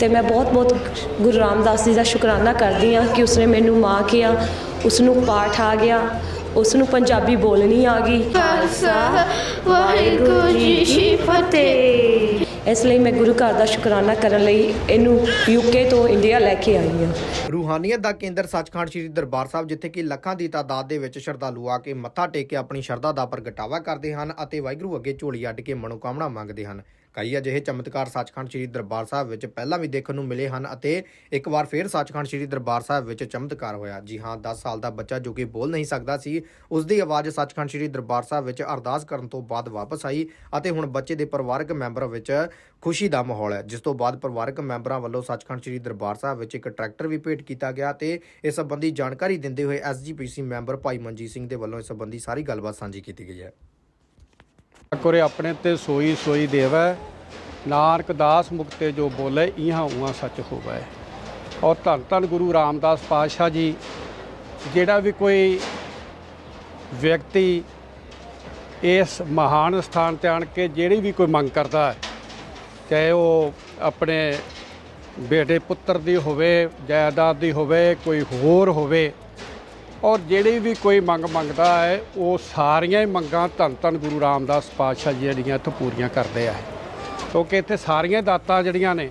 ਤੇ ਮੈਂ ਬਹੁਤ ਬਹੁਤ ਗੁਰੂ ਰਾਮਦਾਸ ਜੀ ਦਾ ਸ਼ੁਕਰਾਨਾ ਕਰਦੀ ਹਾਂ ਕਿ ਉਸਨੇ ਮੈਨੂੰ ਮਾਂ ਕਿਹਾ ਉਸ ਨੂੰ ਪਾਠ ਆ ਗਿਆ ਉਸ ਨੂੰ ਪੰਜਾਬੀ ਬੋਲਣੀ ਆ ਗਈ। ਖਾਲਸਾ ਵਾਹਿਗੁਰੂ ਜੀ ਕੀ ਫਤਿਹ। ਇਸ ਲਈ ਮੈਂ ਗੁਰੂ ਘਰ ਦਾ ਸ਼ੁਕਰਾਨਾ ਕਰਨ ਲਈ ਇਹਨੂੰ ਯੂਕੇ ਤੋਂ ਇੰਡੀਆ ਲੈ ਕੇ ਆਈ ਹਾਂ। ਰੂਹਾਨੀਅਤ ਦਾ ਕੇਂਦਰ ਸੱਚਖੰਡ ਸ੍ਰੀ ਦਰਬਾਰ ਸਾਹਿਬ ਜਿੱਥੇ ਕਿ ਲੱਖਾਂ ਦੀ ਤਾਦਾਦ ਦੇ ਵਿੱਚ ਸ਼ਰਧਾਲੂ ਆ ਕੇ ਮੱਥਾ ਟੇਕ ਕੇ ਆਪਣੀ ਸ਼ਰਧਾ ਦਾ ਪ੍ਰਗਟਾਵਾ ਕਰਦੇ ਹਨ ਅਤੇ ਵਾਹਿਗੁਰੂ ਅੱਗੇ ਝੋਲੀ ਅੱਡ ਕੇ ਮਨੋਕਾਮਨਾ ਮੰਗਦੇ ਹਨ। ਕਈ ਅਜਿਹੇ ਚਮਤਕਾਰ ਸੱਚਖੰਡ ਸ੍ਰੀ ਦਰਬਾਰ ਸਾਹਿਬ ਵਿੱਚ ਪਹਿਲਾਂ ਵੀ ਦੇਖਣ ਨੂੰ ਮਿਲੇ ਹਨ ਅਤੇ ਇੱਕ ਵਾਰ ਫਿਰ ਸੱਚਖੰਡ ਸ੍ਰੀ ਦਰਬਾਰ ਸਾਹਿਬ ਵਿੱਚ ਚਮਤਕਾਰ ਹੋਇਆ। ਜੀ ਹਾਂ 10 ਸਾਲ ਦਾ ਬੱਚਾ ਜੋ ਕਿ ਬੋਲ ਨਹੀਂ ਸਕਦਾ ਸੀ ਉਸ ਦੀ ਆਵਾਜ਼ ਸੱਚਖੰਡ ਸ੍ਰੀ ਦਰਬਾਰ ਸਾਹਿਬ ਵਿੱਚ ਅਰਦਾਸ ਕਰਨ ਤੋਂ ਬਾਅਦ ਵਾਪਸ ਆਈ ਅਤੇ ਹੁਣ ਬੱਚੇ ਦੇ ਪਰਿਵਾਰਕ ਮੈਂਬਰਾਂ ਵਿੱਚ ਖੁਸ਼ੀ ਦਾ ਮਾਹੌਲ ਹੈ। ਜਿਸ ਤੋਂ ਬਾਅਦ ਪਰਿਵਾਰਕ ਮੈਂਬਰਾਂ ਵੱਲੋਂ ਸੱਚਖੰਡ ਸ੍ਰੀ ਦਰਬਾਰ ਸਾਹਿਬ ਵਿੱਚ ਇੱਕ ਟਰੈਕਟਰ ਵੀ ਭੇਟ ਕੀਤਾ ਗਿਆ ਤੇ ਇਸ ਸੰਬੰਧੀ ਜਾਣਕਾਰੀ ਦਿੰਦੇ ਹੋਏ ਐਸਜੀਪੀਸੀ ਮੈਂਬਰ ਭਾਈ ਮਨਜੀਤ ਸਿੰਘ ਦੇ ਵੱਲੋਂ ਇਸ ਸੰਬੰਧੀ ਸਾਰੀ ਗੱਲਬਾਤ ਸਾਂਝੀ ਕੀਤੀ ਗਈ ਹੈ। ਕੋਰੇ ਆਪਣੇ ਤੇ ਸੋਈ ਸੋਈ ਦੇਵੈ ਨਾਨਕ ਦਾਸ ਮੁਕਤੇ ਜੋ ਬੋਲੇ ਇਹਾਂ ਉਹਾਂ ਸੱਚ ਹੋਵੇ ਔਰ ਧੰਨ ਧੰਨ ਗੁਰੂ ਰਾਮਦਾਸ ਪਾਤਸ਼ਾਹ ਜੀ ਜਿਹੜਾ ਵੀ ਕੋਈ ਵਿਅਕਤੀ ਇਸ ਮਹਾਨ ਸਥਾਨ ਤੇ ਆਣ ਕੇ ਜਿਹੜੀ ਵੀ ਕੋਈ ਮੰਗ ਕਰਦਾ ਹੈ ਚਾਹੇ ਉਹ ਆਪਣੇ ਬੇਟੇ ਪੁੱਤਰ ਦੀ ਹੋਵੇ ਜਾਇਦਾਦ ਦੀ ਹੋਵੇ ਕੋਈ ਹੋਰ ਹੋਵੇ ਔਰ ਜਿਹੜੀ ਵੀ ਕੋਈ ਮੰਗ ਮੰਗਦਾ ਹੈ, ਉਹ ਸਾਰੀਆਂ ਹੀ ਮੰਗਾਂ ਧੰਨ ਧੰਨ ਗੁਰੂ ਰਾਮਦਾਸ ਪਾਤਸ਼ਾਹ ਜੀ ਜਿਹੜੀਆਂ ਇੱਥੋਂ ਪੂਰੀਆਂ ਕਰਦੇ ਆ। ਕਿਉਂਕਿ ਇੱਥੇ ਸਾਰੀਆਂ ਦਾਤਾਂ ਜਿਹੜੀਆਂ ਨੇ,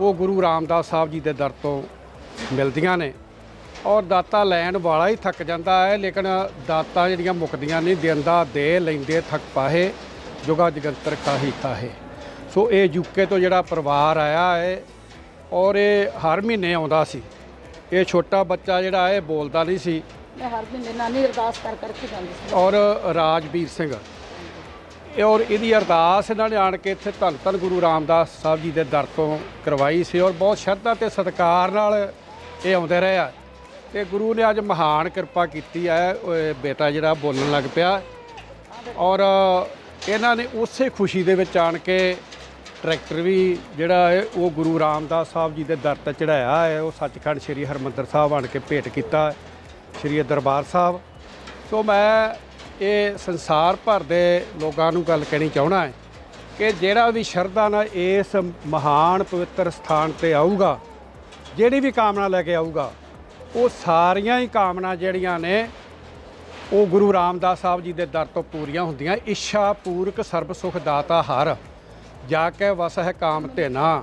ਉਹ ਗੁਰੂ ਰਾਮਦਾਸ ਸਾਹਿਬ ਜੀ ਦੇ ਦਰ ਤੋਂ ਮਿਲਦੀਆਂ ਨੇ। ਔਰ ਦਾਤਾ ਲੈਣ ਵਾਲਾ ਹੀ ਥੱਕ ਜਾਂਦਾ ਹੈ, ਲੇਕਿਨ ਦਾਤਾਂ ਜਿਹੜੀਆਂ ਮੁੱਕਦੀਆਂ ਨਹੀਂ ਦਿੰਦਾ ਦੇ ਲੈਂਦੇ ਥੱਕ ਪਾਹੇ, ਜੁਗਾ ਜਗੰਤਰ ਕਾਹੀ ਕਾਹੇ। ਸੋ ਇਹ ਯੂਕੇ ਤੋਂ ਜਿਹੜਾ ਪਰਿਵਾਰ ਆਇਆ ਹੈ, ਔਰ ਇਹ ਹਰ ਮਹੀਨੇ ਆਉਂਦਾ ਸੀ। ਇਹ ਛੋਟਾ ਬੱਚਾ ਜਿਹੜਾ ਇਹ ਬੋਲਦਾ ਨਹੀਂ ਸੀ। ਮੈਂ ਹਰ ਮਹੀਨੇ ਨਾਨੀ ਅਰਦਾਸ ਕਰ ਕਰਕੇ ਜਾਂਦੀ ਸੀ। ਔਰ ਰਾਜਵੀਰ ਸਿੰਘ। ਇਹ ਔਰ ਇਹਦੀ ਅਰਦਾਸ ਇਹਨਾਂ ਨੇ ਆਣ ਕੇ ਇੱਥੇ ਧੰਨ ਧੰਨ ਗੁਰੂ ਰਾਮਦਾਸ ਸਾਹਿਬ ਜੀ ਦੇ ਦਰ ਤੋਂ ਕਰਵਾਈ ਸੀ ਔਰ ਬਹੁਤ ਸ਼ਰਧਾ ਤੇ ਸਤਿਕਾਰ ਨਾਲ ਇਹ ਆਉਂਦੇ ਰਹੇ ਆ। ਤੇ ਗੁਰੂ ਨੇ ਅੱਜ ਮਹਾਨ ਕਿਰਪਾ ਕੀਤੀ ਹੈ ਬੇਟਾ ਜਿਹੜਾ ਬੋਲਣ ਲੱਗ ਪਿਆ। ਔਰ ਇਹਨਾਂ ਨੇ ਉਸੇ ਖੁਸ਼ੀ ਦੇ ਵਿੱਚ ਆਣ ਕੇ ਟਰੈਕਟਰ ਵੀ ਜਿਹੜਾ ਹੈ, ਉਹ ਗੁਰੂ ਰਾਮਦਾਸ ਸਾਹਿਬ ਜੀ ਦੇ ਦਰ ਤੇ ਚੜਾਇਆ ਹੈ। ਉਹ ਸੱਚਖੰਡ ਸ੍ਰੀ ਹਰਮੰਦਰ ਸਾਹਿਬ ਆਣ ਕੇ ਭੇਟ ਕੀਤਾ ਸ੍ਰੀ ਦਰਬਾਰ ਸਾਹਿਬ। ਸੋ ਮੈਂ ਇਹ ਸੰਸਾਰ ਭਰ ਦੇ ਲੋਕਾਂ ਨੂੰ ਗੱਲ ਕਹਿਣੀ ਚਾਹਣਾ ਹੈ ਕਿ ਜਿਹੜਾ ਵੀ ਸ਼ਰਧਾ ਨਾਲ ਇਸ ਮਹਾਨ ਪਵਿੱਤਰ ਸਥਾਨ ਤੇ ਆਊਗਾ, ਜਿਹੜੀ ਵੀ ਕਾਮਨਾ ਲੈ ਕੇ ਆਊਗਾ, ਉਹ ਸਾਰੀਆਂ ਹੀ ਕਾਮਨਾ ਜਿਹੜੀਆਂ ਨੇ, ਉਹ ਗੁਰੂ ਰਾਮਦਾਸ ਸਾਹਿਬ ਜੀ ਦੇ ਦਰ ਤੋਂ ਪੂਰੀਆਂ ਹੁੰਦੀਆਂ। ਇੱਛਾ ਪੂਰਕ ਸਰਬ ਸੁਖ ਦਾਤਾ ਹਰ। ਜਾ ਕੇ ਵਸ ਹੈ ਕਾਮ ਤੇ ਨਾ।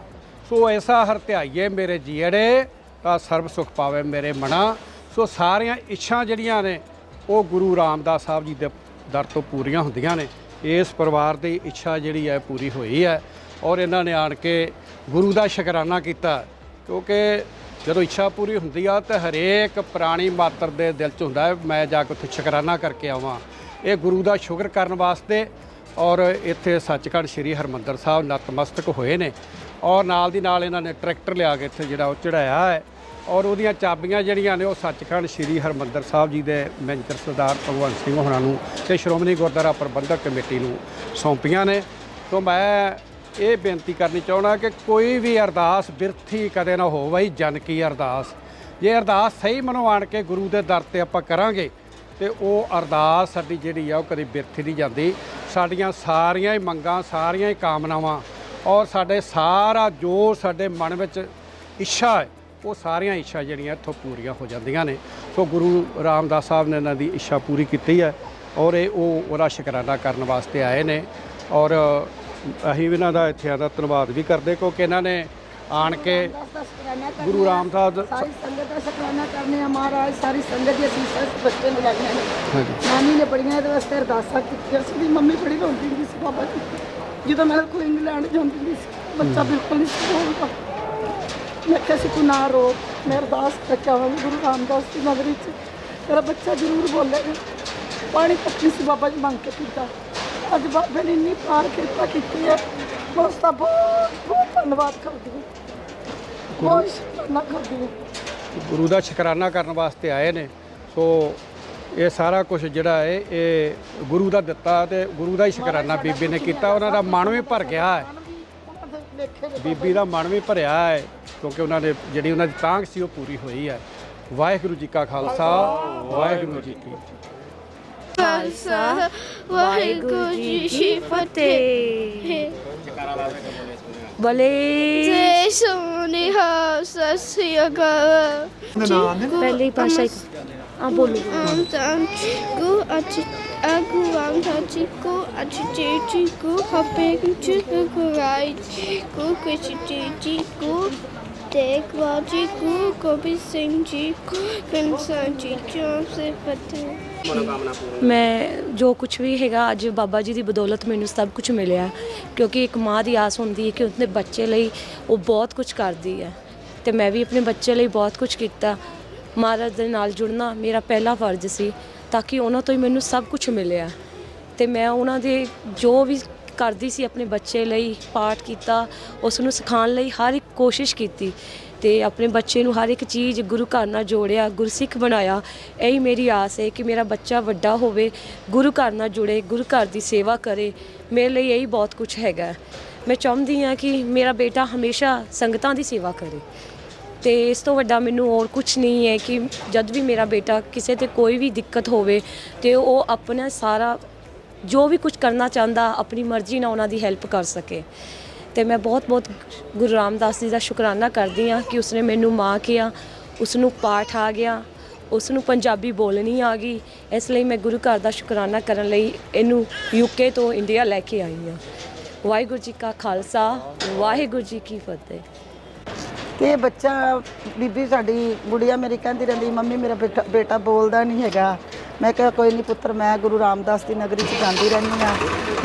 ਸੋ ਐਸਾ ਹਰ ਧਿਆਈਏ ਮੇਰੇ ਜੀੜੇ ਤਾਂ ਸਰਬ ਸੁਖ ਪਾਵੇ ਮੇਰੇ ਮਨਾ। ਸੋ ਸਾਰੀਆਂ ਇੱਛਾ ਜਿਹੜੀਆਂ ਨੇ, ਉਹ ਗੁਰੂ ਰਾਮਦਾਸ ਸਾਹਿਬ ਜੀ ਦੇ ਦਰ ਤੋਂ ਪੂਰੀਆਂ ਹੁੰਦੀਆਂ ਨੇ। ਇਸ ਪਰਿਵਾਰ ਦੀ ਇੱਛਾ ਜਿਹੜੀ ਹੈ, ਪੂਰੀ ਹੋਈ ਹੈ। ਔਰ ਇਹਨਾਂ ਨੇ ਆਣ ਕੇ ਗੁਰੂ ਦਾ ਸ਼ੁਕਰਾਨਾ ਕੀਤਾ, ਕਿਉਂਕਿ ਜਦੋਂ ਇੱਛਾ ਪੂਰੀ ਹੁੰਦੀ ਆ, ਤਾਂ ਹਰੇਕ ਪ੍ਰਾਣੀ ਮਾਤਰ ਦੇ ਦਿਲ 'ਚ ਹੁੰਦਾ ਹੈ, ਮੈਂ ਜਾ ਕੇ ਉੱਥੇ ਸ਼ੁਕਰਾਨਾ ਕਰਕੇ ਆਵਾਂ। ਇਹ ਗੁਰੂ ਦਾ ਸ਼ੁਕਰ ਕਰਨ ਵਾਸਤੇ ਔਰ ਇੱਥੇ ਸੱਚਖੰਡ ਸ੍ਰੀ ਹਰਮੰਦਰ ਸਾਹਿਬ ਨਤਮਸਤਕ ਹੋਏ ਨੇ ਔਰ ਨਾਲ ਦੀ ਨਾਲ ਇਹਨਾਂ ਨੇ ਟਰੈਕਟਰ ਲਿਆ ਕੇ ਇੱਥੇ ਜਿਹੜਾ ਉਹ ਚੜਾਇਆ ਹੈ ਔਰ ਉਹਦੀਆਂ ਚਾਬੀਆਂ ਜਿਹੜੀਆਂ ਨੇ ਉਹ ਸੱਚਖੰਡ ਸ੍ਰੀ ਹਰਮੰਦਰ ਸਾਹਿਬ ਜੀ ਦੇ ਮੈਨੇਜਰ ਸਰਦਾਰ ਭਗਵੰਤ ਸਿੰਘ ਹੋਣਾ ਨੂੰ ਤੇ ਸ਼੍ਰੋਮਣੀ ਗੁਰਦੁਆਰਾ ਪ੍ਰਬੰਧਕ ਕਮੇਟੀ ਨੂੰ ਸੌਂਪੀਆਂ ਨੇ। ਤੋਂ ਮੈਂ ਇਹ ਬੇਨਤੀ ਕਰਨੀ ਚਾਹਣਾ ਕਿ ਕੋਈ ਵੀ ਅਰਦਾਸ ਬਿਰਥੀ ਕਦੇ ਨਾ ਹੋਵੇ ਜਨ ਕੀ ਅਰਦਾਸ। ਜੇ ਅਰਦਾਸ ਸਹੀ ਮਨੋਂ ਆਣ ਕੇ ਗੁਰੂ ਦੇ ਦਰ ਤੇ ਆਪਾਂ ਕਰਾਂਗੇ ਤੇ ਉਹ ਅਰਦਾਸ ਸਾਡੀ ਜਿਹੜੀ ਆ ਉਹ ਕਦੇ ਬਿਰਥੀ ਨਹੀਂ ਜਾਂਦੀ। ਸਾਡੀਆਂ ਸਾਰੀਆਂ ਹੀ ਮੰਗਾਂ, ਸਾਰੀਆਂ ਹੀ ਕਾਮਨਾਵਾਂ ਔਰ ਸਾਡੇ ਸਾਰਾ ਜੋ ਸਾਡੇ ਮਨ ਵਿੱਚ ਇੱਛਾ ਹੈ, ਉਹ ਸਾਰੀਆਂ ਇੱਛਾ ਜਿਹੜੀਆਂ ਇੱਥੋਂ ਪੂਰੀਆਂ ਹੋ ਜਾਂਦੀਆਂ ਨੇ। ਸੋ ਗੁਰੂ ਰਾਮਦਾਸ ਸਾਹਿਬ ਨੇ ਇਹਨਾਂ ਦੀ ਇੱਛਾ ਪੂਰੀ ਕੀਤੀ ਹੈ ਔਰ ਇਹ ਉਹ ਉਹਦਾ ਸ਼ੁਕਰਾਨਾ ਕਰਨ ਵਾਸਤੇ ਆਏ ਨੇ ਔਰ ਅਸੀਂ ਵੀ ਇਹਨਾਂ ਦਾ ਇੱਥੇ ਦਾ ਧੰਨਵਾਦ ਵੀ ਕਰਦੇ ਕਿਉਂਕਿ ਇਹਨਾਂ ਨੇ ਆਣ ਕੇ ਗੁਰੂ। ਰਾਮਦਾਸ ਸਾਰੀ ਸੰਗਤ ਦਾ ਸ਼ੁਕਰਾਨਾ ਕਰਨੇ ਆ ਮਹਾਰਾਜ ਸਾਰੀ ਸੰਗਤ ਦੀ ਅਸੀਸਾਂ ਇਸ ਬੱਚੇ ਨੂੰ ਲਾਈਆਂ ਨੇ ਨਾਨੀ ਨੇ ਬੜੀਆਂ ਇਹਦੇ ਵਾਸਤੇ ਅਰਦਾਸਾਂ ਕੀਤੀਆਂ ਸੀ ਦੀ ਮੰਮੀ ਬੜੀ ਰੋਂਦੀ ਹੁੰਦੀ ਸੀ ਬਾਬਾ ਜੀ। ਜਦੋਂ ਮੈਂ ਕੋਈ ਇੰਗਲੈਂਡ ਜਾਂਦੀ ਹੁੰਦੀ ਸੀ ਬੱਚਾ ਬਿਲਕੁਲ ਨਹੀਂ ਸੀ ਬੋਲਦਾ ਮੈਂ ਕਿਹਾ ਸੀ ਤੂੰ ਨਾ ਰੋ ਮੈਂ ਅਰਦਾਸ ਕਰਕੇ ਆਵਾਂਗੀ ਗੁਰੂ ਰਾਮਦਾਸ ਦੀ ਨਗਰੀ 'ਚ। ਤੇਰਾ ਬੱਚਾ ਜ਼ਰੂਰ ਬੋਲੇਗਾ। ਪਾਣੀ ਤੱਕ ਸੀ ਬਾਬਾ ਜੀ ਮੰਗ ਕੇ ਪੀਤਾ। ਅੱਜ ਬਾਬੇ ਨੇ ਇੰਨੀ ਪਾਰ ਕਿਰਪਾ ਕੀਤੀ ਹੈ। ਮੈਂ ਉਸ ਦਾ ਬਹੁਤ ਬਹੁਤ ਧੰਨਵਾਦ ਕਰਦੀ ਹਾਂ। ਬਹੁਤ ਸ਼ੁਕਰਾਨਾ ਕਰਦੀ ਹਾਂ। ਗੁਰੂ ਦਾ ਸ਼ੁਕਰਾਨਾ ਕਰਨ ਵਾਸਤੇ ਆਏ ਨੇ। ਸੋ ਇਹ ਸਾਰਾ ਕੁਝ ਜਿਹੜਾ ਹੈ ਇਹ ਗੁਰੂ ਦਾ ਦਿੱਤਾ ਤੇ ਗੁਰੂ ਦਾ ਹੀ ਸ਼ੁਕਰਾਨਾ ਬੀਬੀ ਨੇ ਕੀਤਾ। ਉਹਨਾਂ ਦਾ ਮਨ ਵੀ ਭਰ ਗਿਆ ਹੈ। ਬੀਬੀ ਦਾ ਮਨ ਵੀ ਭਰਿਆ ਹੈ ਕਿਉਂਕਿ ਉਹਨਾਂ ਨੇ ਜਿਹੜੀ ਉਹਨਾਂ ਦੀ ਤਾਂਘ ਸੀ ਉਹ ਪੂਰੀ ਹੋਈ ਹੈ। ਵਾਹਿਗੁਰੂ ਜੀ ਕਾ ਖਾਲਸਾ ਵਾਹਿਗੁਰੂ ਜੀ ਕੀ। ਖਾਲਸਾ ਵਾਹਿਗੁਰੂ ਜੀ ਕੀ ਫਤਿਹ। ਬਲੇ। ਜੈ ਸੋਨ ਸਤਿ ਸ੍ਰੀ ਅਕਾਲ ਪਹਿਲੇ ਪਾਸ਼ਾ ਆ ਬੋਲੋ। ਆਮ ਤਾਂ ਗੁ ਅਚ ਅਗੂ ਆਮ ਤਾਂ ਚਿਕੋ ਅਚ ਚੇਚੀ ਗੁ ਹਪੇ ਕੁਚ ਕੁਰਾਈ ਗੁ ਕੁਚ ਚੇਚੀ ਗੁ ਦੇਖ ਵਾਜੀ ਗੁ ਗੋਬਿੰਦ ਸਿੰਘ ਜੀ ਕੰਸਾਂ ਜੀ ਚੋਂ ਸੇ ਫਤਿਹ ਮੈਂ ਜੋ ਕੁਝ ਵੀ ਹੈਗਾ ਅੱਜ ਬਾਬਾ ਜੀ ਦੀ ਬਦੌਲਤ ਮੈਨੂੰ ਸਭ ਕੁਝ ਮਿਲਿਆ। ਕਿਉਂਕਿ ਇੱਕ ਮਾਂ ਦੀ ਆਸ ਹੁੰਦੀ ਹੈ ਕਿ ਉਸਦੇ ਬੱਚੇ ਲਈ ਉਹ ਬਹੁਤ ਕੁਝ ਕਰਦੀ ਹੈ। ਤੇ ਮੈਂ ਵੀ ਆਪਣੇ ਬੱਚੇ ਲਈ ਬਹੁਤ ਕੁਝ ਕੀਤਾ। ਮਹਾਰਾਜ ਦੇ ਨਾਲ ਜੁੜਨਾ ਮੇਰਾ ਪਹਿਲਾ ਫਰਜ਼ ਸੀ ਤਾਂ ਕਿ ਉਹਨਾਂ ਤੋਂ ਹੀ ਮੈਨੂੰ ਸਭ ਕੁਝ ਮਿਲਿਆ। ਤੇ ਮੈਂ ਉਹਨਾਂ ਦੇ ਜੋ ਵੀ ਕਰਦੀ ਸੀ ਆਪਣੇ ਬੱਚੇ ਲਈ ਪਾਠ ਕੀਤਾ ਉਸ ਨੂੰ ਸਿਖਾਉਣ ਲਈ ਹਰ ਇੱਕ ਕੋਸ਼ਿਸ਼ ਕੀਤੀ ਤੇ ਆਪਣੇ ਬੱਚੇ ਨੂੰ ਹਰ ਇੱਕ ਚੀਜ਼ ਗੁਰੂ ਘਰ ਨਾਲ ਜੋੜਿਆ, ਗੁਰਸਿੱਖ ਬਣਾਇਆ। ਇਹੀ ਮੇਰੀ ਆਸ ਹੈ ਕਿ ਮੇਰਾ ਬੱਚਾ ਵੱਡਾ ਹੋਵੇ, ਗੁਰੂ ਘਰ ਨਾਲ ਜੁੜੇ, ਗੁਰੂ ਘਰ ਦੀ ਸੇਵਾ ਕਰੇ। ਮੇਰੇ ਲਈ ਇਹੀ ਬਹੁਤ ਕੁਝ ਹੈਗਾ। ਮੈਂ ਚਾਹੁੰਦੀ ਹਾਂ ਕਿ ਮੇਰਾ ਬੇਟਾ ਹਮੇਸ਼ਾ ਸੰਗਤਾਂ ਦੀ ਸੇਵਾ ਕਰੇ। ਤੇ ਇਸ ਤੋਂ ਵੱਡਾ ਮੈਨੂੰ ਹੋਰ ਕੁਝ ਨਹੀਂ ਹੈ ਕਿ ਜਦ ਵੀ ਮੇਰਾ ਬੇਟਾ ਕਿਸੇ ਤੇ ਕੋਈ ਵੀ ਦਿੱਕਤ ਹੋਵੇ ਤੇ ਉਹ ਆਪਣਾ ਸਾਰਾ ਜੋ ਵੀ ਕੁਝ ਕਰਨਾ ਚਾਹੁੰਦਾ, ਆਪਣੀ ਮਰਜ਼ੀ ਨਾਲ ਉਹਨਾਂ ਦੀ ਹੈਲਪ ਕਰ ਸਕੇ। ਤੇ ਮੈਂ ਬਹੁਤ ਬਹੁਤ ਗੁਰੂ ਰਾਮਦਾਸ ਜੀ ਦਾ ਸ਼ੁਕਰਾਨਾ ਕਰਦੀ ਹਾਂ ਕਿ ਉਸਨੇ ਮੈਨੂੰ ਮਾਂ ਕਿਹਾ ਉਸ ਨੂੰ ਪਾਠ ਆ ਗਿਆ ਉਸ ਨੂੰ ਪੰਜਾਬੀ ਬੋਲਣੀ ਆ ਗਈ। ਇਸ ਲਈ ਮੈਂ ਗੁਰੂ ਘਰ ਦਾ ਸ਼ੁਕਰਾਨਾ ਕਰਨ ਲਈ ਇਹਨੂੰ ਯੂਕੇ ਤੋਂ ਇੰਡੀਆ ਲੈ ਕੇ ਆਈ ਹਾਂ। ਵਾਹਿਗੁਰੂ ਜੀ ਕਾ ਖਾਲਸਾ, ਵਾਹਿਗੁਰੂ ਜੀ ਕੀ ਫਤਿਹ। ਤੇ ਬੱਚਾ, ਬੀਬੀ ਸਾਡੀ ਗੁੜੀਆ ਮੇਰੀ ਕਹਿੰਦੀ ਰਹਿੰਦੀ, ਮੰਮੀ ਮੇਰਾ ਬੇਟਾ ਬੇਟਾ ਬੋਲਦਾ ਨਹੀਂ ਹੈਗਾ। ਮੈਂ ਕਿਹਾ ਕੋਈ ਨਹੀਂ ਪੁੱਤਰ, ਮੈਂ ਗੁਰੂ ਰਾਮਦਾਸ ਦੀ ਨਗਰੀ 'ਚ ਜਾਂਦੀ ਰਹਿੰਦੀ ਆ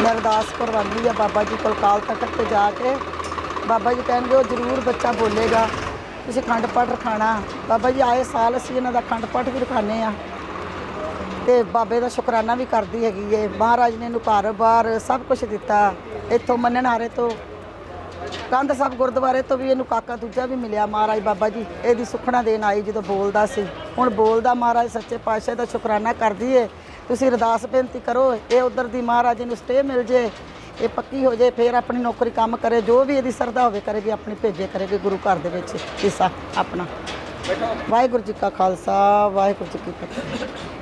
ਮੈਂ ਅਰਦਾਸ ਕਰਵਾਉਂਦੀ ਆ ਬਾਬਾ ਜੀ ਕੋਲ ਕਾਲ ਤਖਤ ਤੇ ਜਾ ਕੇ। ਬਾਬਾ ਜੀ ਕਹਿਣਗੇ, ਉਹ ਜ਼ਰੂਰ ਬੱਚਾ ਬੋਲੇਗਾ। ਤੁਸੀਂ ਖੰਡ ਪਾਠ ਰਖਾਣਾ। ਬਾਬਾ ਜੀ, ਆਏ ਸਾਲ ਅਸੀਂ ਇਹਨਾਂ ਦਾ ਖੰਡ ਪਾਠ ਵੀ ਰਖਾਣੇ ਆ ਤੇ ਬਾਬੇ ਦਾ ਸ਼ੁਕਰਾਨਾ ਵੀ ਕਰਦੀ ਹੈਗੀ ਏ। ਮਹਾਰਾਜ ਨੇ ਇਹਨੂੰ ਘਰ-ਬਾਰ ਸਭ ਕੁਝ ਦਿੱਤਾ। ਇੱਥੋਂ ਮੰਨਣ ਹਾਰੇ ਤੋਂ ਕੰਧ ਸਾਹਿਬ ਗੁਰਦੁਆਰੇ ਤੋਂ ਵੀ ਇਹਨੂੰ ਕਾਕਾ ਦੂਜਾ ਵੀ ਮਿਲਿਆ ਮਹਾਰਾਜ ਬਾਬਾ ਜੀ। ਇਹਦੀ ਸੁਖਣਾ ਦੇਣ ਆਈ ਜਦੋਂ ਬੋਲਦਾ ਸੀ। ਹੁਣ ਬੋਲਦਾ ਮਹਾਰਾਜ ਸੱਚੇ ਪਾਤਸ਼ਾਹ ਦਾ ਸ਼ੁਕਰਾਨਾ ਕਰਦੀ ਏ। ਤੁਸੀਂ ਅਰਦਾਸ ਬੇਨਤੀ ਕਰੋ, ਇਹ ਉਧਰ ਦੀ ਮਹਾਰਾਜ ਨੂੰ ਸਟੇ ਮਿਲ ਜੇ। ਇਹ ਪੱਕੀ ਹੋ ਜੇ, ਫਿਰ ਆਪਣੀ ਨੌਕਰੀ ਕੰਮ ਕਰੇ। ਜੋ ਵੀ ਇਹਦੀ ਸਰਦਾ ਹੋਵੇ ਕਰੇਗੀ, ਆਪਣੀ ਭੇਜੇ ਕਰੇਗੀ ਗੁਰੂ ਘਰ ਦੇ ਵਿੱਚ ਹਿੱਸਾ ਆਪਣਾ। ਵਾਹਿਗੁਰੂ ਜੀ ਕਾ ਖਾਲਸਾ, ਵਾਹਿਗੁਰੂ ਜੀ ਕੀ ਫਤਿਹ।